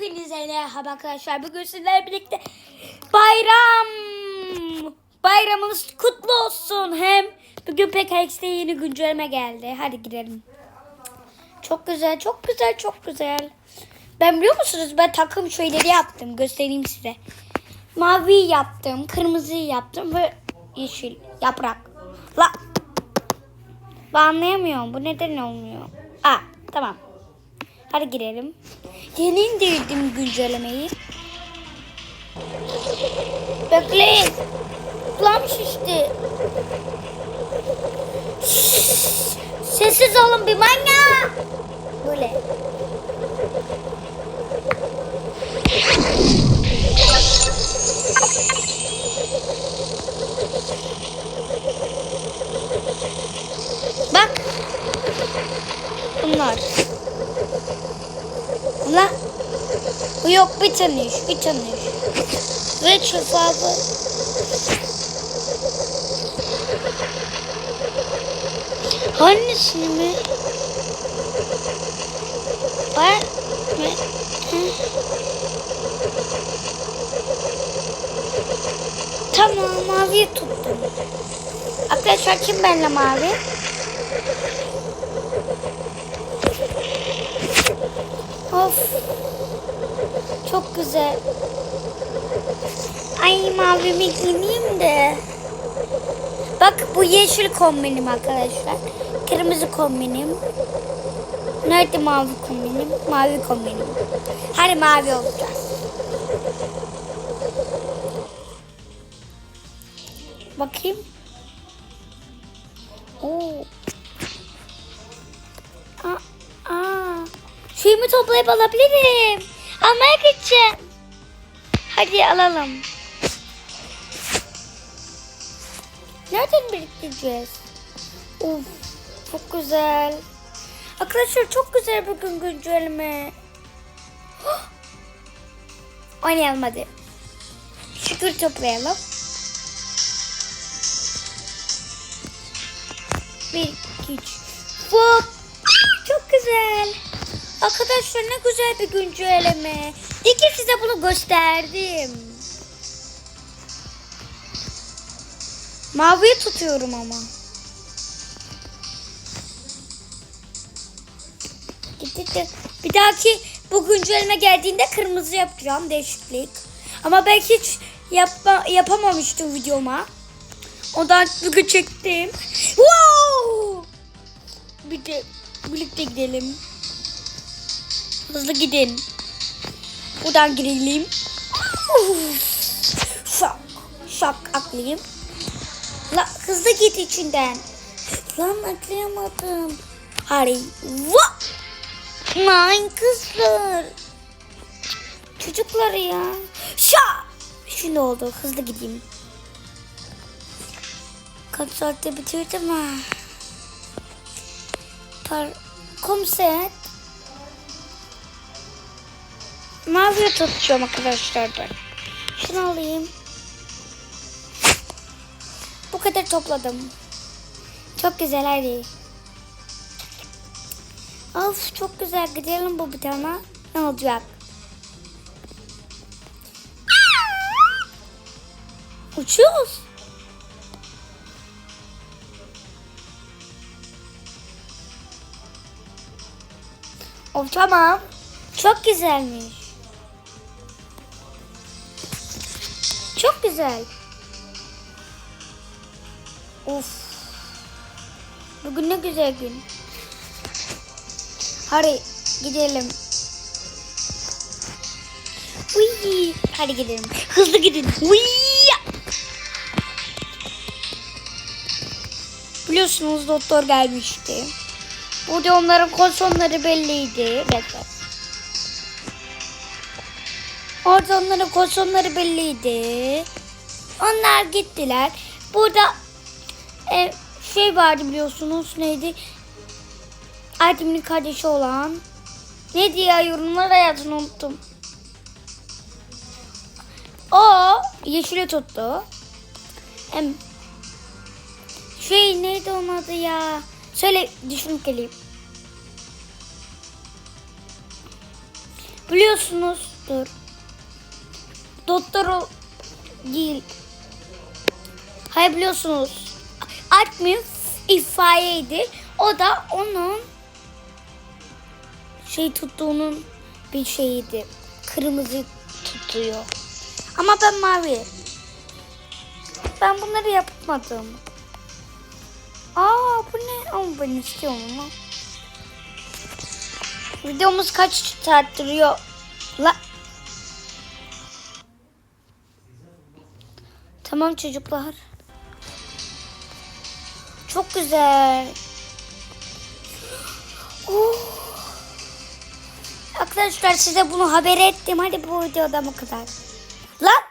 Hepinize merhaba arkadaşlar. Bugün sizlerle birlikte bayram. Bayramınız kutlu olsun. Hem bugün PKX'de yeni güncelleme geldi. Hadi girelim. Çok güzel, çok güzel, çok güzel. Ben biliyor musunuz ben takım şeyleri yaptım. Göstereyim size. Mavi yaptım, kırmızı yaptım ve yeşil yaprak. La. Ben anlayamıyorum. Bu neden olmuyor? Aa, tamam. Hadi girelim. Yeni indirdim güncellemeyi. Bekleyin. Kulağım şişti. Sessiz olun bir manyak. Böyle. Bak. Bunlar. Ulan. Bu yok bir tane iş, bir tane iş. Ve şeffafı. Hangisini mi? Var mı? Hı. Tamam maviyi tuttum. Arkadaşlar kim benimle mavi? Of. Çok güzel. Ay mavimi giyeyim de. Bak bu yeşil kombinim arkadaşlar. Kırmızı kombinim. Nerede mavi kombinim? Mavi kombinim. Hadi mavi olacağız. Bakayım. Oo. Aa, aa. Suyumu toplayıp alabilirim. Almaya gideceğim. Hadi alalım. Nereden biriktireceğiz? Uf, çok güzel. Arkadaşlar çok güzel bugün güncelleme. Oynayalım hadi. Şükür toplayalım. Bir, iki, üç. Hop. Çok güzel. Arkadaşlar ne güzel bir güncelleme. İyi ki size bunu gösterdim. Maviyi tutuyorum ama. Bir dahaki bu güncelleme geldiğinde kırmızı yapacağım değişiklik. Ama ben hiç yapma, yapamamıştım videoma. Ondan bugün çektim. Wow! Bir de birlikte gidelim. Hızlı gidin. Buradan girelim. Şak. Şak atlayayım. La hızlı git içinden. Lan atlayamadım. Hadi. Va! Lan kızlar. Çocuklar ya. Şak. Şimdi oldu. Hızlı gideyim. Kaç saatte bitirdim ha. Par komiser. Mavi tutacağım arkadaşlar ben. Şunu alayım. Bu kadar topladım. Çok güzel hadi. Of çok güzel gidelim bu bir tane. Ne olacak? Uçuyoruz. Of tamam. Çok güzelmiş. Çok güzel. Of. Bugün ne güzel gün. Hadi gidelim. Uy. Hadi gidelim. Hızlı gidin. Uy. Biliyorsunuz doktor gelmişti. Burada onların konsonları belliydi. Bekle. Orada onların konsonları belliydi. Onlar gittiler. Burada e, şey vardı biliyorsunuz neydi? Erdem'in kardeşi olan. Ne diye yorumlar hayatını unuttum. O yeşili tuttu. Em, şey neydi onun adı ya? Söyle düşünüp geleyim. biliyorsunuz dur. Doktor değil. Hayır biliyorsunuz. Admin ifadeydi. O da onun şey tuttuğunun bir şeyiydi. Kırmızı tutuyor. Ama ben mavi. Ben bunları yapmadım. Aa bu ne? Ama ben istiyorum ama. Videomuz kaç saat duruyor? La. Tamam çocuklar. Çok güzel. Oh. Arkadaşlar size bunu haber ettim. Hadi bu videoda bu kadar. Lan